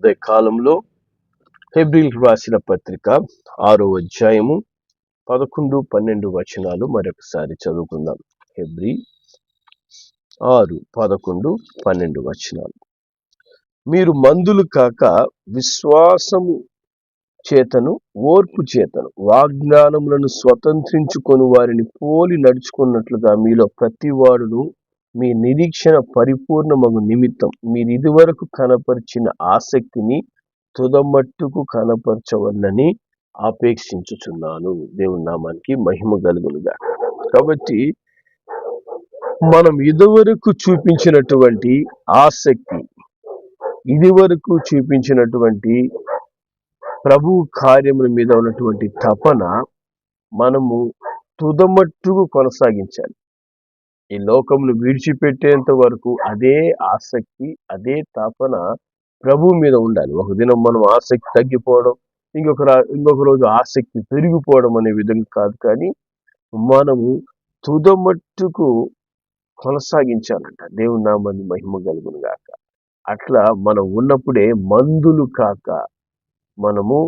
ఉదయ కాలంలో హెబ్రిల్ రాసిన పత్రిక ఆరో అధ్యాయము పదకొండు పన్నెండు వచనాలు మరొకసారి చదువుకుందాం. హెబ్రి ఆరు పదకొండు పన్నెండు వచనాలు. మీరు మందులు కాక విశ్వాసము చేతను ఓర్పు చేతను వాగ్దానములను స్వతంత్రించుకొని వారిని పోలి నడుచుకున్నట్లుగా మీలో ప్రతివాడును మీ నిరీక్షణ పరిపూర్ణమగు నిమిత్తం మీరు ఇదివరకు కనపరిచిన ఆసక్తిని తుదమట్టుకు కనపరచవల్లని ఆపేక్షించుచున్నాను. దేవుని నామానికి మహిమ గలుగులుగా కాబట్టి మనం ఇదివరకు చూపించినటువంటి ఆసక్తి ఇదివరకు చూపించినటువంటి ప్రభు కార్యముల మీద ఉన్నటువంటి తపన మనము తుదమట్టుకు కొనసాగించాలి. ఈ లోకమును విడిచిపెట్టేంత వరకు అదే ఆసక్తి అదే తపన ప్రభు మీద ఉండాలి. ఒక దినం మనం ఆసక్తి తగ్గిపోవడం ఇంకొక ఇంకొక రోజు ఆసక్తి పెరిగిపోవడం అనే విధంగా కాదు కానీ మనము తుదమట్టుకు కొనసాగించాలంట. దేవుని నామాన్ని మహిమ కలుగును గాక. అట్లా మనం ఉన్నప్పుడే మందులు కాక మనము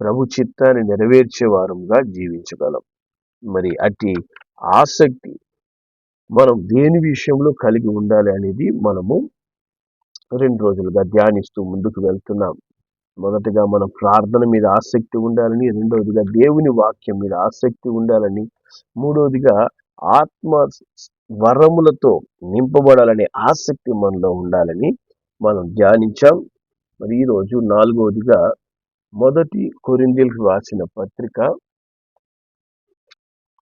ప్రభు చిత్తాన్ని నెరవేర్చే వారంగా జీవించగలం. మరి అట్టి ఆసక్తి మనం దేని విషయంలో కలిగి ఉండాలి అనేది మనము రెండు రోజులుగా ధ్యానిస్తూ ముందుకు వెళ్తున్నాం. మొదటగా మనం ప్రార్థన మీద ఆసక్తి ఉండాలని రెండవదిగా దేవుని వాక్యం మీద ఆసక్తి ఉండాలని మూడవదిగా ఆత్మ వరములతో నింపబడాలనే ఆసక్తి మనలో ఉండాలని మనం ధ్యానించాం. మరి ఈరోజు నాలుగవదిగా మొదటి కొరిందీలకు రాసిన పత్రిక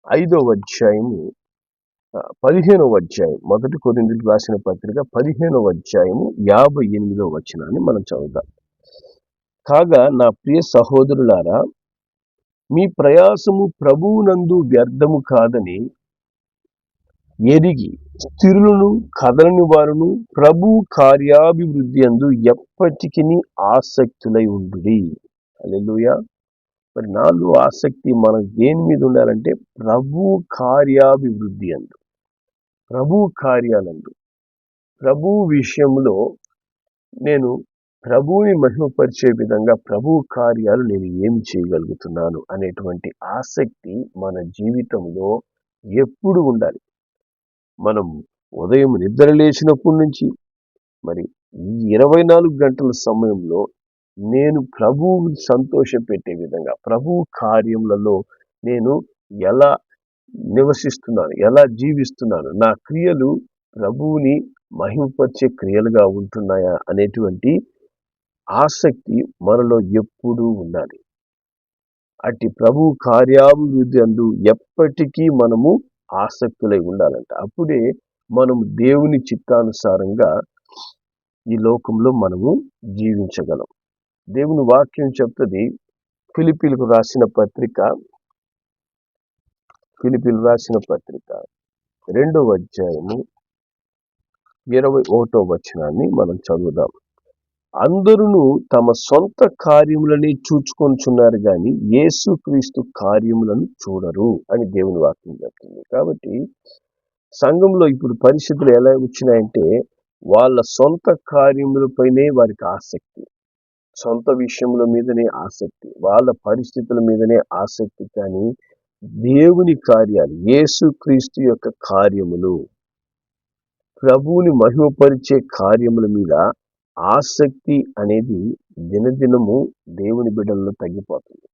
ఐదవ అధ్యాయము పదిహేనవ అధ్యాయం. మొదటి కొరిందీలకు రాసిన పత్రిక పదిహేనవ అధ్యాయము యాభై ఎనిమిదవ వచనాన్ని మనం చదువుదాం. కాగా నా ప్రియ సహోదరులారా మీ ప్రయాసము ప్రభువునందు వ్యర్థము కాదని ఎరిగి స్థిరులను కదలని వారును ప్రభు కార్యాభివృద్ధి అందు ఎప్పటికీ ఆసక్తులై ఉండుడి. అల్లెలుయా మరి నాలుగు ఆసక్తి మనకు దేని మీద ఉండాలంటే ప్రభు కార్యాభివృద్ధి అందు. ప్రభు కార్యాలందు. ప్రభు విషయంలో నేను ప్రభువుని మహిమపరిచే విధంగా ప్రభు కార్యాలు నేను ఏమి చేయగలుగుతున్నాను అనేటువంటి ఆసక్తి మన జీవితంలో ఎప్పుడు ఉండాలి. మనం ఉదయం నిద్ర లేచినప్పటి నుంచి మరి ఈ ఇరవై నాలుగు గంటల సమయంలో నేను ప్రభువు సంతోషపెట్టే విధంగా ప్రభు కార్యములలో నేను ఎలా నివసిస్తున్నాను ఎలా జీవిస్తున్నాను నా క్రియలు ప్రభువుని మహిమపరిచే క్రియలుగా ఉంటున్నాయా అనేటువంటి ఆసక్తి మనలో ఎప్పుడూ ఉండాలి. అట్టి ప్రభు కార్యాభివృద్ధి అందు ఎప్పటికీ మనము ఆసక్తులై ఉండాలంట. అప్పుడే మనము దేవుని చిత్తానుసారంగా ఈ లోకంలో మనము జీవించగలం. దేవుని వాక్యం చెప్తుంది ఫిలిపిలకు రాసిన పత్రిక ఫిలిపిలు రాసిన పత్రిక రెండవ అధ్యాయము ఇరవై ఒకటో వచనాన్ని మనం చదువుదాం. అందరూ తమ సొంత కార్యములని చూచుకొనిచున్నారు కానీ యేసుక్రీస్తు కార్యములను చూడరు అని దేవుని వాక్యం చెప్తుంది. కాబట్టి సంఘంలో ఇప్పుడు పరిస్థితులు ఎలా వచ్చినాయంటే వాళ్ళ సొంత కార్యములపైనే వారికి ఆసక్తి సొంత విషయముల మీదనే ఆసక్తి వాళ్ళ పరిస్థితుల మీదనే ఆసక్తి కానీ దేవుని కార్యాలు యేసుక్రీస్తు యొక్క కార్యములు ప్రభువుని మహిమపరిచే కార్యముల మీద ఆసక్తి అనేది దినదినము దేవుని బిడ్డల్లో తగ్గిపోతుంది.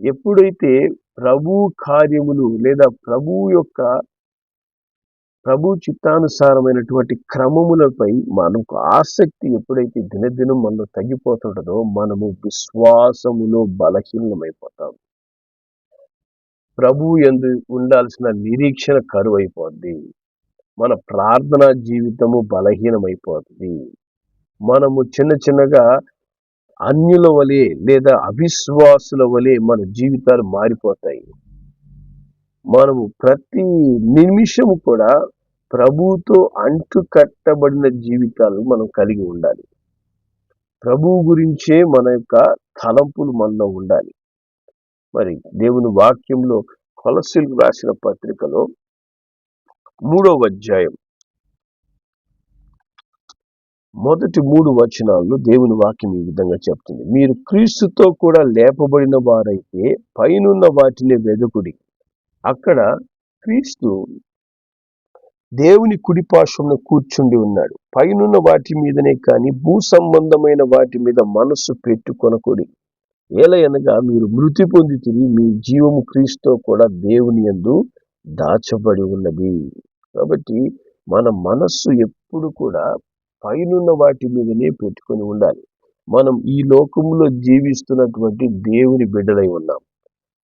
ఎప్పుడైతే ప్రభు కార్యములు లేదా ప్రభు యొక్క ప్రభు చిత్తానుసారమైనటువంటి క్రమములపై మనకు ఆసక్తి ఎప్పుడైతే దినదినం మనలో తగ్గిపోతుంటుందో మనము విశ్వాసములో బలహీనమైపోతాం ప్రభు ఎందు ఉండాల్సిన నిరీక్షణ కరువు అయిపోద్ది మన ప్రార్థనా జీవితము బలహీనమైపోతుంది మనము చిన్న చిన్నగా అన్యుల వలె లేదా అవిశ్వాసుల వలె మన జీవితాలు మారిపోతాయి. మనము ప్రతి నిమిషము కూడా ప్రభువుతో అంటుకట్టబడిన జీవితాలు మనం కలిగి ఉండాలి. ప్రభువు గురించే మన యొక్క తలంపులు మనలో ఉండాలి. మరి దేవుని వాక్యంలో కొలసీలకు రాసిన పత్రికలో మూడవ అధ్యాయం. మొదటి మూడు వచనాల్లో దేవుని వాక్యం ఈ విధంగా చెప్తుంది. మీరు క్రీస్తుతో కూడా లేపబడిన వారైతే పైనున్న వాటిని వెదుకుడి. అక్కడ క్రీస్తు దేవుని కుడిపార్శ్వంలో కూర్చుండి ఉన్నాడు. పైనున్న వాటి మీదనే కానీ భూ సంబంధమైన వాటి మీద మనస్సు పెట్టుకొనకుడి. ఏలయనగా మీరు మృతి పొంది తిరిగి మీ జీవము క్రీస్తుతో కూడా దేవుని యందు దాచబడి ఉన్నది. కాబట్టి మన మనస్సు ఎప్పుడు కూడా పైనున్న వాటి మీదనే పెట్టుకొని ఉండాలి. మనం ఈ లోకంలో జీవిస్తున్నటువంటి దేవుని బిడ్డలై ఉన్నాం.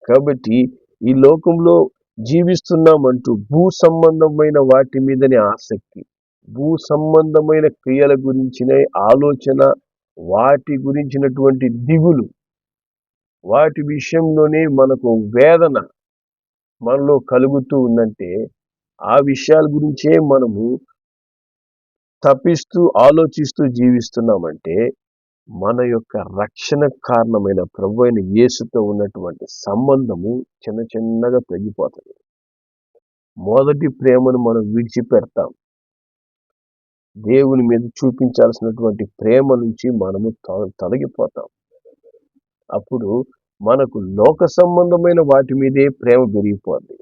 కాబట్టి ఈ లోకంలో జీవిస్తున్నామంటూ భూ సంబంధమైన వాటి మీదనే ఆసక్తి భూ సంబంధమైన క్రియల గురించిన ఆలోచన వాటి గురించినటువంటి దిగులు వాటి విషయంలోనే మనకు వేదన మనలో కలుగుతూ ఉందంటే ఆ విషయాల గురించే మనము తప్పిస్తూ ఆలోచిస్తూ జీవిస్తున్నామంటే మన యొక్క రక్షణ కారణమైన ప్రభు అయిన యేసుతో ఉన్నటువంటి సంబంధము చిన్న చిన్నగా తగ్గిపోతుంది. మొదటి ప్రేమను మనం విడిచిపెడతాం. దేవుని మీద చూపించాల్సినటువంటి ప్రేమ నుంచి మనము తొలగిపోతాం. అప్పుడు మనకు లోక సంబంధమైన వాటి మీదే ప్రేమ పెరిగిపోద్ది.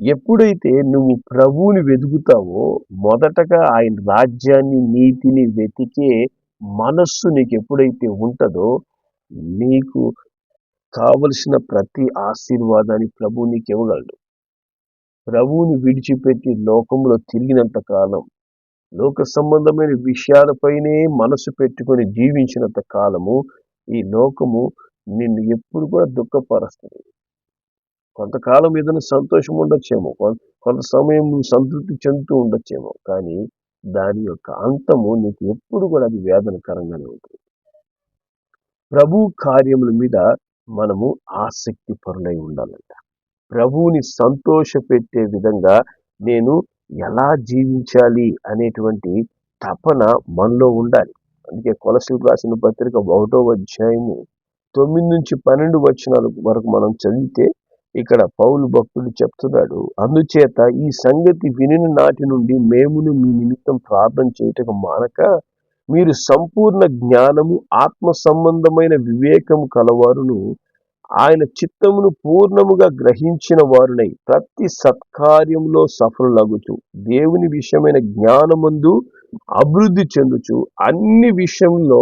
ఎప్పుడైతే నువ్వు ప్రభువుని వెతుకుతావో మొదటగా ఆయన రాజ్యాన్ని నీతిని వెతికే మనస్సు నీకు ఎప్పుడైతే ఉంటుందో నీకు కావలసిన ప్రతి ఆశీర్వాదాన్ని ప్రభువు నీకు ఇవ్వగలడు ప్రభువుని విడిచిపెట్టి లోకంలో తిరిగినంత కాలం లోక సంబంధమైన విషయాలపైనే మనసు పెట్టుకొని జీవించినంత కాలము ఈ లోకము నిన్ను ఎప్పుడు కూడా దుఃఖపరుస్తుంది. కొంతకాలం ఏదైనా సంతోషం ఉండొచ్చేమో కొంత సమయం సంతృప్తి చెందుతూ ఉండొచ్చేమో కానీ దాని యొక్క అంతము నీకు ఎప్పుడు కూడా అది వేదనకరంగానే ఉంటుంది. ప్రభు కార్యముల మీద మనము ఆసక్తి పరులై ఉండాలంట. ప్రభువుని సంతోష పెట్టే విధంగా నేను ఎలా జీవించాలి అనేటువంటి తపన మనలో ఉండాలి. అందుకే కొలసలు రాసిన పత్రిక ఒకటో అధ్యాయము తొమ్మిది నుంచి పన్నెండు వచనాల వరకు మనం చదివితే ఇక్కడ పౌలు భక్తుడు చెప్తున్నాడు అందుచేత ఈ సంగతి వినిన నాటి నుండి మేమును మీ నిమిత్తం ప్రార్థన చేయటం మానక మీరు సంపూర్ణ జ్ఞానము ఆత్మ సంబంధమైన వివేకము కలవారును ఆయన చిత్తమును పూర్ణముగా గ్రహించిన వారునై ప్రతి సత్కార్యంలో సఫలులగుచు. దేవుని విషయమైన జ్ఞానమందు అభివృద్ధి చెందుచు అన్ని విషయంలో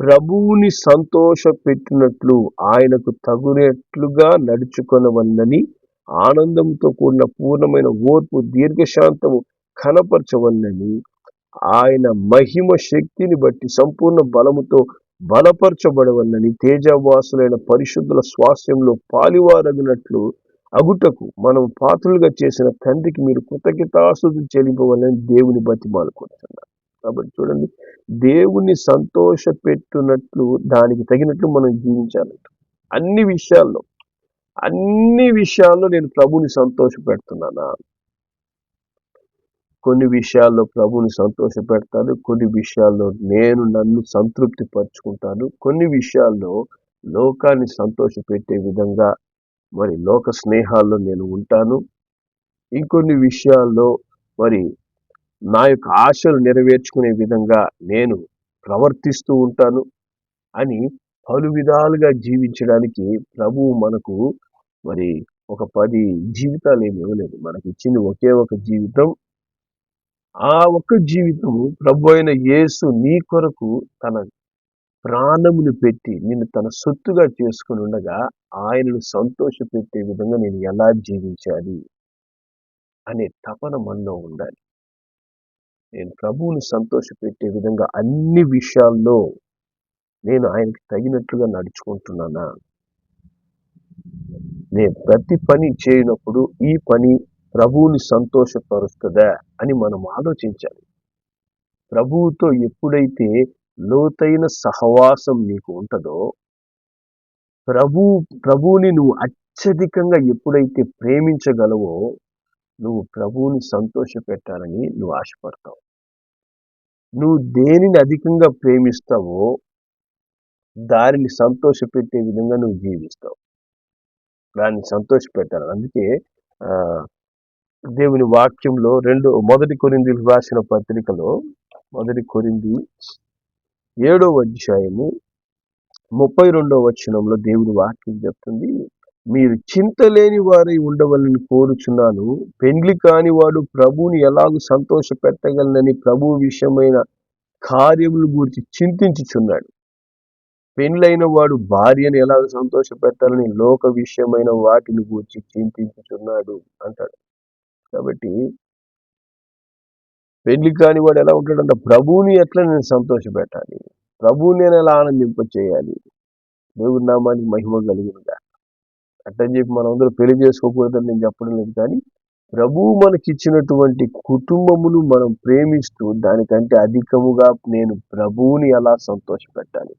ప్రభువుని సంతోష పెట్టినట్లు ఆయనకు తగునట్లుగా నడుచుకొనవన్నని ఆనందంతో కూడిన పూర్ణమైన ఓర్పు దీర్ఘశాంతము కనపరచవన్నని ఆయన మహిమ శక్తిని బట్టి సంపూర్ణ బలముతో బలపరచబడవన్నని తేజవాసులైన పరిశుద్ధుల స్వాస్థ్యంలో పాలివారగినట్లు అగుటకు మనం పాత్రలుగా చేసిన తండ్రికి మీరు కృతజ్ఞతాస్తుతి చెల్లింపవాలని దేవుని బతిమాలుకుంటున్నారు కాబట్టి చూడండి దేవుని సంతోష పెట్టునట్లు దానికి తగినట్లు మనం జీవించాలంట అన్ని విషయాల్లో అన్ని విషయాల్లో నేను ప్రభుని సంతోష పెడుతున్నానా కొన్ని విషయాల్లో ప్రభుని సంతోష పెడతాను కొన్ని విషయాల్లో నేను నన్ను సంతృప్తి పరుచుకుంటాను కొన్ని విషయాల్లో లోకాన్ని సంతోష పెట్టే విధంగా మరి లోక స్నేహాల్లో నేను ఉంటాను. ఇంకొన్ని విషయాల్లో మరి నా యొక్క ఆశలు నెరవేర్చుకునే విధంగా నేను ప్రవర్తిస్తూ ఉంటాను అని పలు విధాలుగా జీవించడానికి ప్రభువు మనకు మరి ఒక పది జీవితాలు ఏమి ఇవ్వలేదు. మనకి ఇచ్చింది ఒకే ఒక జీవితం. ఆ ఒక్క జీవితము ప్రభు అయిన యేసు నీ కొరకు తన ప్రాణమును పెట్టి నిన్ను తన సొత్తుగా చేసుకుని ఉండగా ఆయనను సంతోషపెట్టే విధంగా నేను ఎలా జీవించాలి అనే తపన మనలో ఉండాలి. నేను ప్రభువుని సంతోషపెట్టే విధంగా అన్ని విషయాల్లో నేను ఆయనకి తగినట్లుగా నడుచుకుంటున్నానా? నేను ప్రతి పని చేయనప్పుడు ఈ పని ప్రభువుని సంతోషపరుస్తుందా అని మనం ఆలోచించాలి. ప్రభువుతో ఎప్పుడైతే లోతైన సహవాసం నీకు ఉంటుందో ప్రభు ప్రభువుని నువ్వు అత్యధికంగా ఎప్పుడైతే ప్రేమించగలవో నువ్వు ప్రభువుని సంతోష పెట్టాలని నువ్వు ఆశపడతావు. నువ్వు దేనిని అధికంగా ప్రేమిస్తావో దానిని సంతోషపెట్టే విధంగా నువ్వు జీవిస్తావు. దాన్ని సంతోషపెట్టాలి. అందుకే దేవుని వాక్యంలో రెండు మొదటి కొరింది రాసిన పత్రికలో మొదటి కొరింది ఏడవ అధ్యాయము ముప్పై రెండవ వచనంలో దేవుడు వాక్యం చెప్తుంది మీరు చింత లేని వారై ఉండవలని కోరుచున్నాను. పెండ్లి కాని వాడు ప్రభువుని ఎలాగూ సంతోష పెట్టగలనని ప్రభు విషయమైన కార్యములు గురించి చింతించుచున్నాడు. పెండ్లైన వాడు భార్యను ఎలాగ సంతోష పెట్టాలని లోక విషయమైన వాటిని గురించి చింతించుచున్నాడు అంటాడు. కాబట్టి పెళ్ళి కాని వాడు ఎలా ఉంటాడంటే ప్రభువుని ఎట్లా నేను సంతోషపెట్టాలి? ప్రభువుని నేను ఎలా ఆనందింప చేయాలి దేవుడి నామానికి మహిమ కలిగినగా అట్టని చెప్పి మనందరూ అందరూ పెళ్ళి చేసుకోకూడదని నేను చెప్పడం లేదు కానీ ప్రభువు మనకిచ్చినటువంటి కుటుంబమును మనం ప్రేమిస్తూ దానికంటే అధికముగా నేను ప్రభువుని ఎలా సంతోషపెట్టాలి?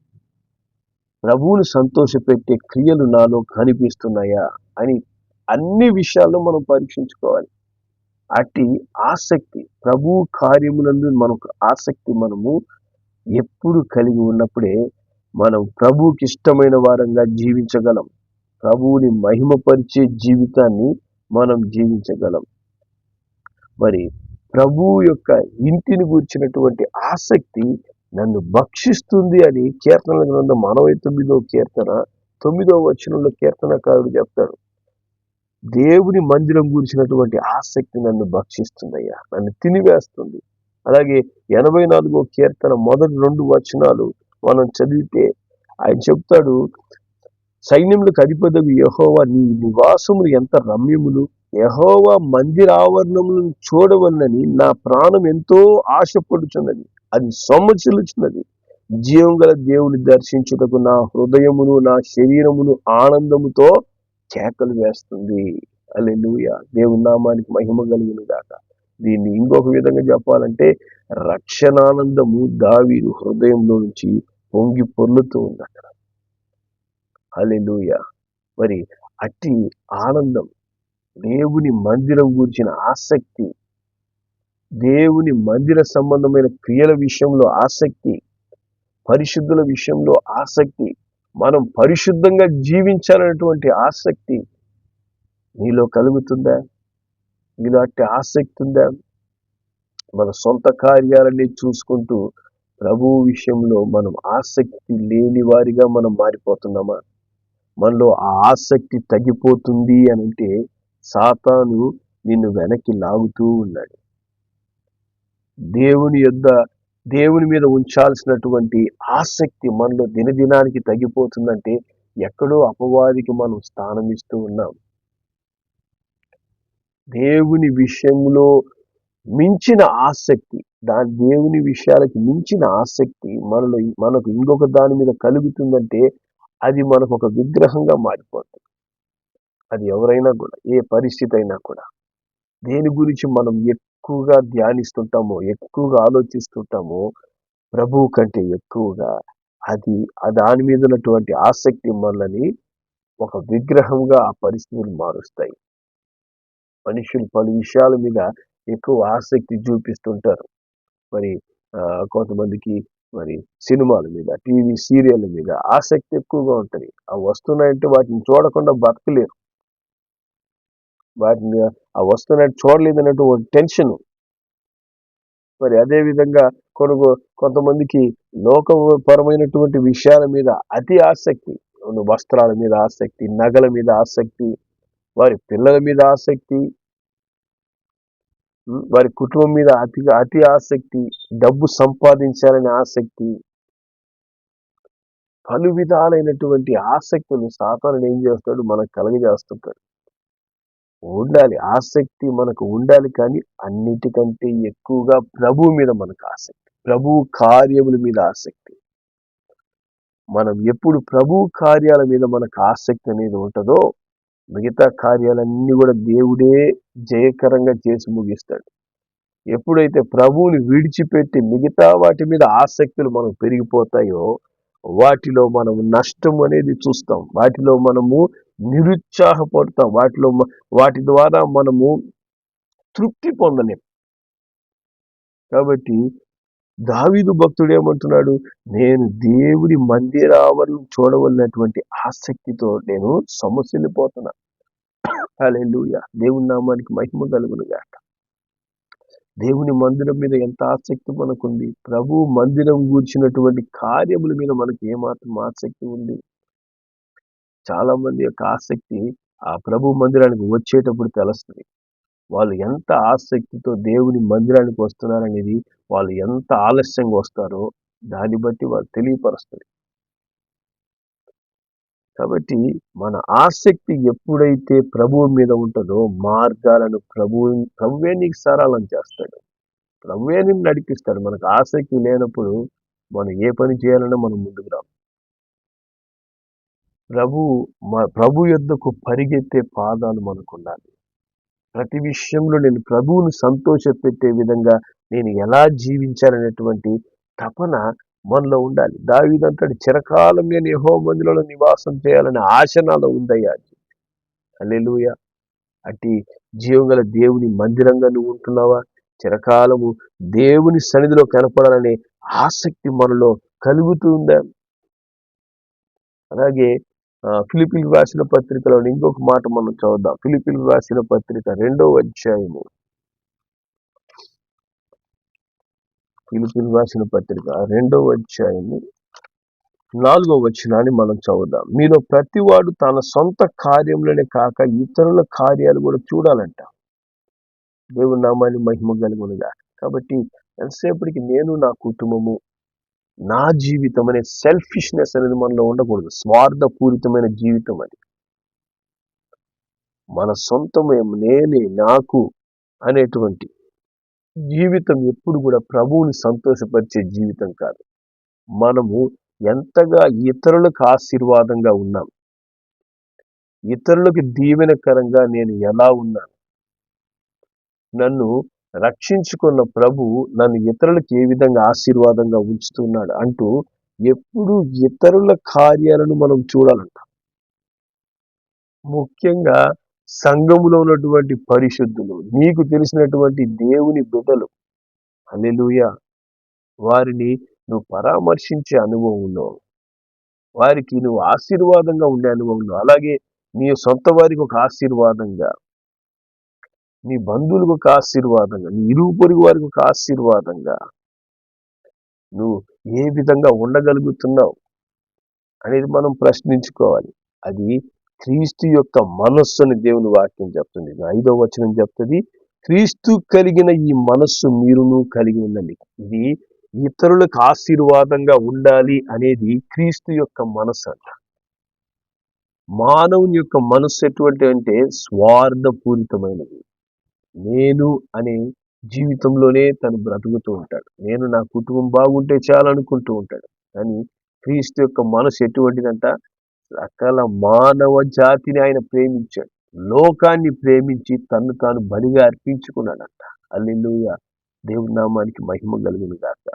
ప్రభువుని సంతోషపెట్టే క్రియలు నాలో కనిపిస్తున్నాయా అని అన్ని విషయాల్లో మనం పరీక్షించుకోవాలి. అట్టి ఆసక్తి ప్రభు కార్యములందు మనకు ఆసక్తి మనము ఎప్పుడు కలిగి ఉన్నప్పుడే మనం ప్రభువుకి ఇష్టమైన వారంగా జీవించగలం. ప్రభువుని మహిమపరిచే జీవితాన్ని మనం జీవించగలం. మరి ప్రభు యొక్క ఇంటిని గురించినటువంటి ఆసక్తి నన్ను భక్షిస్తుంది అని కీర్తనల గ్రంథం మనవై తొమ్మిదో కీర్తన తొమ్మిదో వచనంలో కీర్తనకారుడు చెప్తాడు. దేవుని మందిరం గురించినటువంటి ఆసక్తి నన్ను భక్షిస్తుందయ్యా నన్ను తినివేస్తుంది. అలాగే ఎనభై నాలుగో కీర్తన మొదటి రెండు వచనాలు మనం చదివితే ఆయన చెప్తాడు సైన్యములకు అధిపతి యహోవా నీ నివాసములు ఎంత రమ్యములు? యహోవా మందిరావరణములను చూడవలనని నా ప్రాణం ఎంతో ఆశపడుచున్నది. అది సొమ్మచిల్లుచున్నది జీవం గల దేవుని దర్శించుటకు నా హృదయమును నా శరీరమును ఆనందముతో కేకలు వేస్తుంది. అల్లెలుయ దేవుని నామానికి మహిమ కలిగిన గాక. దీన్ని ఇంకొక విధంగా చెప్పాలంటే రక్షణానందము దావీదు హృదయంలో నుంచి పొంగి పొర్లుతూ ఉంది అక్కడ. అల్లెలుయ మరి అట్టి ఆనందం దేవుని మందిరం గురించిన ఆసక్తి దేవుని మందిర సంబంధమైన క్రియల విషయంలో ఆసక్తి పరిశుద్ధుల విషయంలో ఆసక్తి మనం పరిశుద్ధంగా జీవించాలనేటువంటి ఆసక్తి నీలో కలుగుతుందా? నీలో అట్టి ఆసక్తి ఉందా? మన సొంత కార్యాలన్నీ చూసుకుంటూ ప్రభు విషయంలో మనం ఆసక్తి లేని వారిగా మనం మారిపోతున్నామా? మనలో ఆ ఆసక్తి తగ్గిపోతుంది అని అంటే సాతాను నిన్ను వెనక్కి లాగుతూ ఉన్నాడు. దేవుని యొద్ద దేవుని మీద ఉంచాల్సినటువంటి ఆసక్తి మనలో దినదినానికి తగ్గిపోతుందంటే ఎక్కడో అపవాదికి మనం స్థానం ఇస్తూ ఉన్నాం. దేవుని విషయంలో మించిన ఆసక్తి దాని దేవుని విషయాలకి మించిన ఆసక్తి మనలో మనకు ఇంకొక దాని మీద కలుగుతుందంటే అది మనకు ఒక విగ్రహంగా మారిపోతుంది. అది ఎవరైనా కూడా ఏ పరిస్థితి అయినా కూడా. దేని గురించి మనం ఎక్కువగా ధ్యానిస్తుంటామో ఎక్కువగా ఆలోచిస్తుంటామో ప్రభువు కంటే ఎక్కువగా. అది దాని మీద ఉన్నటువంటి ఆసక్తి మనల్ని ఒక విగ్రహంగా ఆ పరిస్థితులు మారుస్తాయి. మనుషులు పలు విషయాల మీద ఎక్కువ ఆసక్తి చూపిస్తుంటారు. మరి కొంతమందికి మరి సినిమాల మీద టీవీ సీరియల్ మీద ఆసక్తి ఎక్కువగా ఉంటుంది. ఆ వస్తున్నాయంటే వాటిని చూడకుండా బతకలేరు వాటిని ఆ వస్తున్నట్టు చూడలేదు ఒక టెన్షన్. మరి అదే విధంగా కొనుగో కొంతమందికి లోకపరమైనటువంటి విషయాల మీద అతి ఆసక్తి వస్త్రాల మీద ఆసక్తి నగల మీద ఆసక్తి వారి పిల్లల మీద ఆసక్తి వారి కుటుంబం మీద అతి అతి ఆసక్తి డబ్బు సంపాదించాలనే ఆసక్తి. పలు విధాలైనటువంటి ఆసక్తులు సాతానుడు ఏం చేస్తాడు? మనకు కలగజేస్తుంటాడు. ఉండాలి. ఆసక్తి మనకు ఉండాలి కానీ అన్నిటికంటే ఎక్కువగా ప్రభు మీద మనకు ఆసక్తి. ప్రభు కార్యముల మీద ఆసక్తి. మనం ఎప్పుడు ప్రభు కార్యాల మీద మనకు ఆసక్తి అనేది ఉంటుందో మిగతా కార్యాలన్నీ కూడా దేవుడే జయకరంగా చేసి ముగిస్తాడు. ఎప్పుడైతే ప్రభువుని విడిచిపెట్టి మిగతా వాటి మీద ఆసక్తులు మనకు పెరిగిపోతాయో వాటిలో మనం నష్టం అనేది చూస్తాం. వాటిలో మనము నిరుత్సాహపడతాం. వాటిలో వాటి ద్వారా మనము తృప్తి పొందలేం. కాబట్టి దావీదు భక్తుడు ఏమంటున్నాడు? నేను దేవుడి మందిరావరణం చూడవలనటువంటి ఆసక్తితో నేను సమస్యలిపోతున్నా అలెలుయ దేవుని నామానికి మహిమ కలుగును గాక దేవుని మందిరం మీద ఎంత ఆసక్తి మనకుంది? ప్రభు మందిరం గూర్చినటువంటి కార్యముల మీద మనకి ఏమాత్రం ఆసక్తి ఉంది? చాలా మంది యొక్క ఆసక్తి ఆ ప్రభు మందిరానికి వచ్చేటప్పుడు తెలుస్తుంది. వాళ్ళు ఎంత ఆసక్తితో దేవుని మందిరానికి వస్తున్నారనేది వాళ్ళు ఎంత ఆలస్యంగా వస్తారో దాన్ని బట్టి వాళ్ళు తెలియపరుస్తుంది. కాబట్టి మన ఆసక్తి ఎప్పుడైతే ప్రభువు మీద ఉంటుందో మార్గాలను ప్రభు ప్రభువే నీకు సరళం చేస్తాడు. ప్రభువే నడిపిస్తాడు. మనకు ఆసక్తి లేనప్పుడు మనం ఏ పని చేయాలన్నా మనం ముందుకు రాము. ప్రభు ప్రభు యొద్దకు పరిగెత్తే పాదాలు మనకు ఉండాలి ప్రతి విషయంలో నేను ప్రభువును సంతోషపెట్టే విధంగా నేను ఎలా జీవించాలనేటువంటి తపన మనలో ఉండాలి. దావిదంతటి చిరకాలం నేను యహో మందిలో నివాసం చేయాలనే ఆశ నాలో ఉందయ్యా. అల్లెలుయ అట్టి జీవంగల దేవుని మందిరంగా నువ్వు ఉంటున్నావా? చిరకాలము దేవుని సన్నిధిలో కనపడాలనే ఆసక్తి మనలో కలుగుతూ ఉందా? అలాగే ఫిలిపిల్ రాసిన పత్రికలో ఇంకొక మాట మనం చదువుదాం. ఫిలిపిల్ రాసిన పత్రిక రెండవ అధ్యాయము. ఫిలిపిల్ రాసిన పత్రిక రెండవ అధ్యాయము నాలుగవ వచ్చినాన్ని మనం చదువుదాం. మీరు ప్రతివాడు తన సొంత కార్యంలోనే కాక ఇతరుల కార్యాలు కూడా చూడాలంట. దేవుని నామాన్ని మహిమ కలుగునుగా కాబట్టి ఎంతసేపటికి నేను నా కుటుంబము నా జీవితం అనే సెల్ఫిష్నెస్ అనేది మనలో ఉండకూడదు. స్వార్థపూరితమైన జీవితం అది. మన సొంతమే నేనే నాకు అనేటువంటి జీవితం ఎప్పుడు కూడా ప్రభువుని సంతోషపరిచే జీవితం కాదు. మనము ఎంతగా ఇతరులకు ఆశీర్వాదంగా ఉన్నాం. ఇతరులకు దీవెనకరంగా నేను ఎలా ఉన్నాను? నన్ను రక్షించుకున్న ప్రభు నన్ను ఇతరులకు ఏ విధంగా ఆశీర్వాదంగా ఉంచుతున్నాడు అంటూ ఎప్పుడు ఇతరుల కార్యాలను మనం చూడాలంట. ముఖ్యంగా సంఘములో ఉన్నటువంటి పరిశుద్ధులు నీకు తెలిసినటువంటి దేవుని బిడ్డలు అల్లెలుయ వారిని నువ్వు పరామర్శించే అనుభవంలో వారికి నువ్వు ఆశీర్వాదంగా ఉండే అనుభవంలో అలాగే నీ సొంత వారికి ఒక ఆశీర్వాదంగా నీ బంధువులకు ఒక ఆశీర్వాదంగా నీ ఇరుగు పొరుగు వారికి ఒక ఆశీర్వాదంగా నువ్వు ఏ విధంగా ఉండగలుగుతున్నావు అనేది మనం ప్రశ్నించుకోవాలి. అది క్రీస్తు యొక్క మనస్సు అని దేవుని వాక్యం చెప్తుంది. ఐదవ వచనం చెప్తుంది. క్రీస్తు కలిగిన ఈ మనస్సు మీరును కలిగి ఉండండి. ఇది ఇతరులకు ఆశీర్వాదంగా ఉండాలి అనేది క్రీస్తు యొక్క మనస్సు అంట. మానవుని యొక్క మనస్సు ఎటువంటి అంటే స్వార్థపూరితమైనది. నేను అనే జీవితంలోనే తను బ్రతుకుతూ ఉంటాడు. నేను నా కుటుంబం బాగుంటే చాలనుకుంటూ ఉంటాడు. కానీ క్రీస్తు యొక్క మనసు ఎటువంటిదంట? సకల మానవ జాతిని ఆయన ప్రేమించాడు. లోకాన్ని ప్రేమించి తను తాను బలిగా అర్పించుకున్నాడంట. అల్లెలుయ దేవుడి నామానికి మహిమ కలిగిన కాక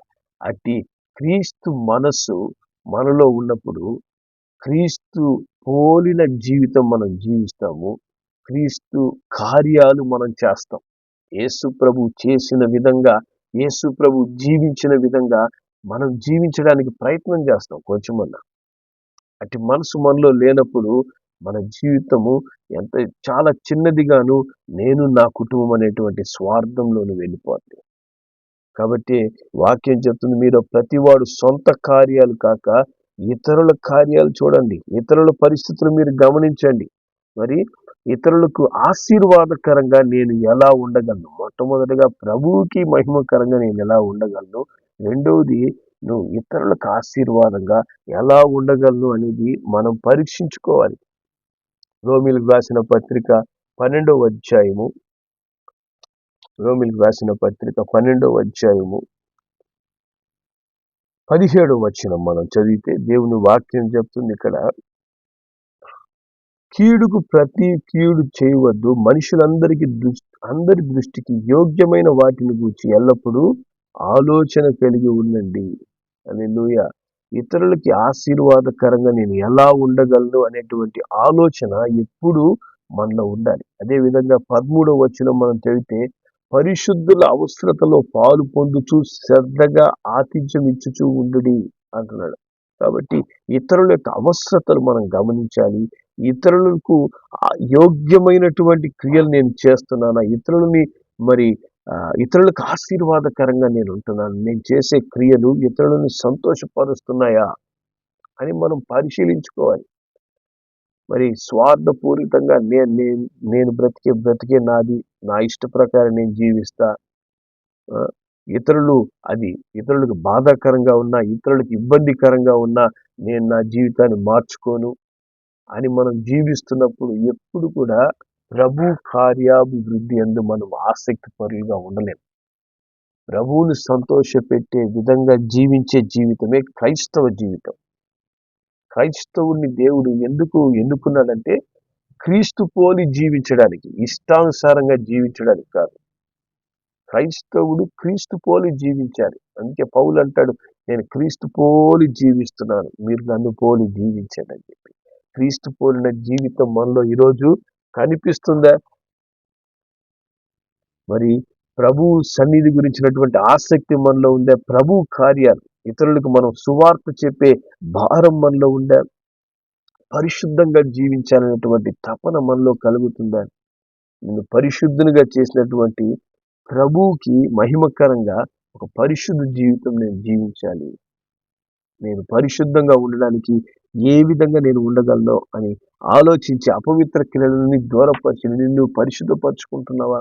అట్టి క్రీస్తు మనస్సు మనలో ఉన్నప్పుడు క్రీస్తు పోలిన జీవితం మనం జీవిస్తాము. క్రీస్తు కార్యాలు మనం చేస్తాం. యేసు ప్రభు చేసిన విధంగా యేసు ప్రభు జీవించిన విధంగా మనం జీవించడానికి ప్రయత్నం చేస్తాం కొంచెమన్నా. అటు మనసు మనలో లేనప్పుడు మన జీవితము ఎంత చాలా చిన్నదిగాను నేను నా కుటుంబం అనేటువంటి స్వార్థంలోను వెళ్ళిపోద్ది. కాబట్టి వాక్యం చెప్తుంది మీరు ప్రతివాడు సొంత కార్యాలు కాక ఇతరుల కార్యాలు చూడండి. ఇతరుల పరిస్థితులు మీరు గమనించండి. మరి ఇతరులకు ఆశీర్వాదకరంగా నేను ఎలా ఉండగలను? మొట్టమొదటిగా ప్రభువుకి మహిమకరంగా నేను ఎలా ఉండగలను? రెండవది నువ్వు ఇతరులకు ఆశీర్వాదంగా ఎలా ఉండగలను అనేది మనం పరీక్షించుకోవాలి. రోమిలకు రాసిన పత్రిక పన్నెండవ అధ్యాయము. రోమిలకు రాసిన పత్రిక పన్నెండవ అధ్యాయము. పదిహేడవ వచ్చిన మనం చదివితే దేవుని వాక్యం చెప్తుంది ఇక్కడ. కీడుకు ప్రతి కీడు చేయవద్దు. మనుషులందరికీ దృష్టి అందరి దృష్టికి యోగ్యమైన వాటిని గురించి ఎల్లప్పుడూ ఆలోచన కలిగి ఉండండి. అని లూయ ఇతరులకి ఆశీర్వాదకరంగా నేను ఎలా ఉండగలను అనేటువంటి ఆలోచన ఎప్పుడు మనలో ఉండాలి. అదే విధంగా పదమూడవ వచ్చిన మనం తెలితే పరిశుద్ధుల అవసరతలో పాలు పొందుచు శ్రద్ధగా ఆతిథ్యం ఇచ్చుచూ ఉండు అంటున్నాడు. కాబట్టి ఇతరుల యొక్క అవసరతలు మనం గమనించాలి. ఇతరులకు యోగ్యమైనటువంటి క్రియలు నేను చేస్తున్నానా? ఇతరులని మరి ఇతరులకు ఆశీర్వాదకరంగా నేను ఉంటున్నాను. నేను చేసే క్రియలు ఇతరులను సంతోషపరుస్తున్నాయా? అని మనం పరిశీలించుకోవాలి. మరి స్వార్థపూరితంగా నేను నేను నేను బ్రతికే బ్రతికే నాది నా ఇష్ట ప్రకారం నేను జీవిస్తా. ఇతరులు అది ఇతరులకు బాధాకరంగా ఉన్నా ఇతరులకు ఇబ్బందికరంగా ఉన్నా నేను నా జీవితాన్ని మార్చుకోను. అని మనం జీవిస్తున్నప్పుడు ఎప్పుడు కూడా ప్రభు కార్యాభివృద్ధి అందు మనం ఆసక్తి పరులుగా ఉండలేం. ప్రభువుని సంతోషపెట్టే విధంగా జీవించే జీవితమే క్రైస్తవ జీవితం. క్రైస్తవుని దేవుడు ఎందుకు ఎన్నుకున్నాడంటే క్రీస్తు పోలి జీవించడానికి ఇష్టానుసారంగా జీవించడానికి కాదు. క్రైస్తవుడు క్రీస్తు పోలి జీవించాలి. అందుకే పౌలు అంటాడు నేను క్రీస్తు పోలి జీవిస్తున్నాను మీరు నన్ను పోలి జీవించండి అని చెప్పి. క్రీస్తు పోలిన జీవితం మనలో ఈరోజు కనిపిస్తుందా? మరి ప్రభు సన్నిధి గురించినటువంటి ఆసక్తి మనలో ఉండే ప్రభు కార్యాలు ఇతరులకు మనం సువార్త చెప్పే భారం మనలో ఉండే పరిశుద్ధంగా జీవించాలనేటువంటి తపన మనలో కలుగుతుందా? నిన్ను పరిశుద్ధునిగా చేసినటువంటి ప్రభువుకి మహిమకరంగా ఒక పరిశుద్ధ జీవితం నేను జీవించాలి. నేను పరిశుద్ధంగా ఉండడానికి ఏ విధంగా నేను ఉండగలను అని ఆలోచించి అపవిత్ర క్రియలని దూరపరిచి నిన్ను పరిశుద్ధపరచుకుంటున్నావా?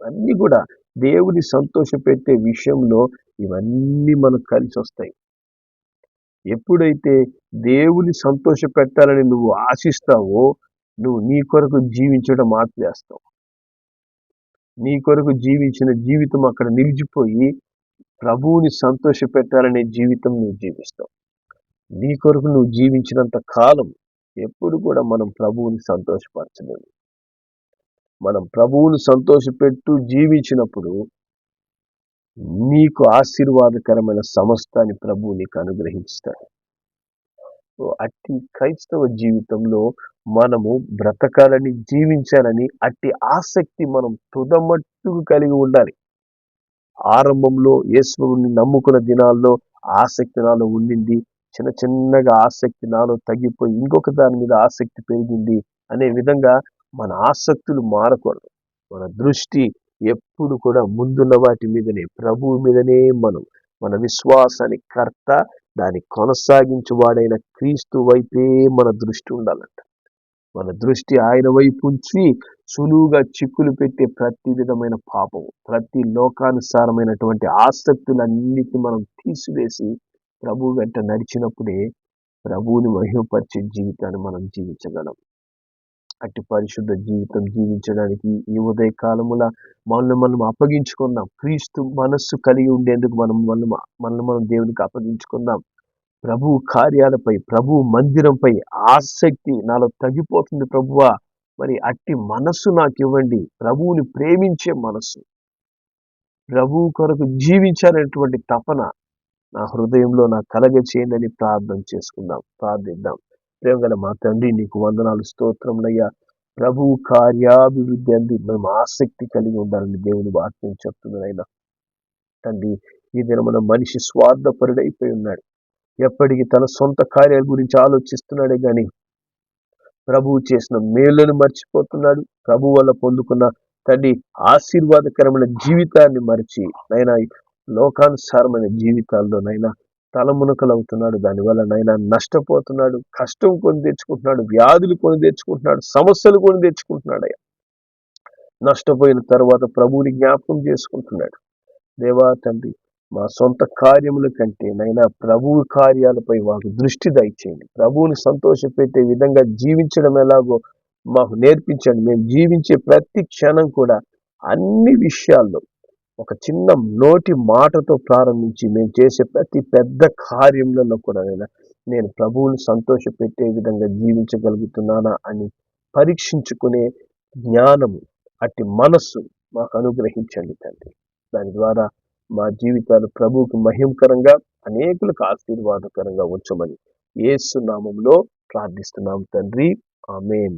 అన్నీ కూడా దేవుని సంతోషపెట్టే విషయంలో ఇవన్నీ మనకు కలిసి వస్తాయి. ఎప్పుడైతే దేవుని సంతోష పెట్టాలని నువ్వు ఆశిస్తావో నువ్వు నీ కొరకు జీవించడం ఆపివేస్తావు నీ కొరకు జీవించిన జీవితం అక్కడ నిలిచిపోయి ప్రభువుని సంతోష పెట్టాలనే జీవితం నువ్వు జీవిస్తావు. నీ కొరకు నువ్వు జీవించినంత కాలం ఎప్పుడు కూడా మనం ప్రభువుని సంతోషపరచలేము. మనం ప్రభువుని సంతోషపెట్టు జీవించినప్పుడు నీకు ఆశీర్వాదకరమైన సమస్తాన్ని ప్రభువు నీకు అనుగ్రహిస్తాడు. సో అట్టి క్రైస్తవ జీవితంలో మనము బ్రతకాలని జీవించాలని అట్టి ఆసక్తి మనం తుదమట్టుకు కలిగి ఉండాలి. ఆరంభంలో యేసుని నమ్ముకున్న దినాల్లో ఆసక్తి నాలో ఉండింది. చిన్న చిన్నగా ఆసక్తి నాలో తగ్గిపోయి ఇంకొక దాని మీద ఆసక్తి పెరిగింది అనే విధంగా మన ఆసక్తులు మారకూడదు. మన దృష్టి ఎప్పుడు కూడా ముందున్న వాటి మీదనే ప్రభువు మీదనే మనం. మన విశ్వాసానికి కర్త దాన్ని కొనసాగించువాడైన క్రీస్తు వైపే మన దృష్టి ఉండాలంట. మన దృష్టి ఆయన వైపు ఉంచి సులువుగా చిక్కులు పెట్టే ప్రతి విధమైన పాపము ప్రతి లోకానుసారమైనటువంటి ఆసక్తులన్నిటి మనం తీసివేసి ప్రభు వెంట నడిచినప్పుడే ప్రభువుని మహిమపరిచే జీవితాన్ని మనం జీవించగలం. అట్టి పరిశుద్ధ జీవితం జీవించడానికి ఈ ఉదయ కాలముల మనల్ని మనం అప్పగించుకుందాం. క్రీస్తు మనస్సు కలిగి ఉండేందుకు మనం మనం మనల్ని మనం దేవునికి అప్పగించుకుందాం. ప్రభు కార్యాలపై ప్రభు మందిరంపై ఆసక్తి నాలో తగ్గిపోతుంది ప్రభువా. మరి అట్టి మనస్సు నాకు ఇవ్వండి. ప్రభువుని ప్రేమించే మనస్సు. ప్రభువు కొరకు జీవించాలనేటువంటి తపన నా హృదయంలో నాకు కలగ చేయండి ప్రార్థన చేసుకుందాం ప్రార్థిద్దాం. ప్రేమ గల మా తండ్రి నీకు వందనాలు స్తోత్రములయ్యా. ప్రభు కార్యాభివృద్ధి అంది మేము ఆసక్తి కలిగి ఉండాలని దేవుని వాక్యం చెప్తున్నాడు తండ్రి ఈ దినమున మనిషి స్వార్థపరుడైపోయి ఉన్నాడు. ఎప్పటికీ తన సొంత కార్యాల గురించి ఆలోచిస్తున్నాడే కానీ ప్రభువు చేసిన మేలును మర్చిపోతున్నాడు. ప్రభు వల్ల పొందుకున్న తండ్రి ఆశీర్వాదకరమైన జీవితాన్ని మరిచి నైనా లోకానుసారమైన జీవితాల్లో నైనా తలమునకలవుతున్నాడు. దానివల్ల నైనా నష్టపోతున్నాడు. కష్టం కొని తెచ్చుకుంటున్నాడు. వ్యాధులు కొని తెచ్చుకుంటున్నాడు. సమస్యలు కొని తెచ్చుకుంటున్నాడు అయ్యా నష్టపోయిన తర్వాత ప్రభువుని జ్ఞాపకం చేసుకుంటున్నాడు. దేవా తండ్రి మా సొంత కార్యముల కంటే నైనా ప్రభువు కార్యాలపై మాకు దృష్టి దయచేయండి. ప్రభువుని సంతోషపెట్టే విధంగా జీవించడం ఎలాగో మాకు నేర్పించండి. మేము జీవించే ప్రతి క్షణం కూడా అన్ని విషయాల్లో ఒక చిన్న నోటి మాటతో ప్రారంభించి మేము చేసే ప్రతి పెద్ద కార్యంలో కూడా నేను నేను ప్రభువుని సంతోషపెట్టే విధంగా జీవించగలుగుతున్నానా అని పరీక్షించుకునే జ్ఞానము అట్టి మనస్సు మాకు అనుగ్రహించండి తండ్రి. దాని ద్వారా మా జీవితాలు ప్రభువుకి మహిమకరంగా అనేకులకు ఆశీర్వాదకరంగా ఉంచమని ఏసు నామంలో ప్రార్థిస్తున్నాం తండ్రి. ఆమెన్.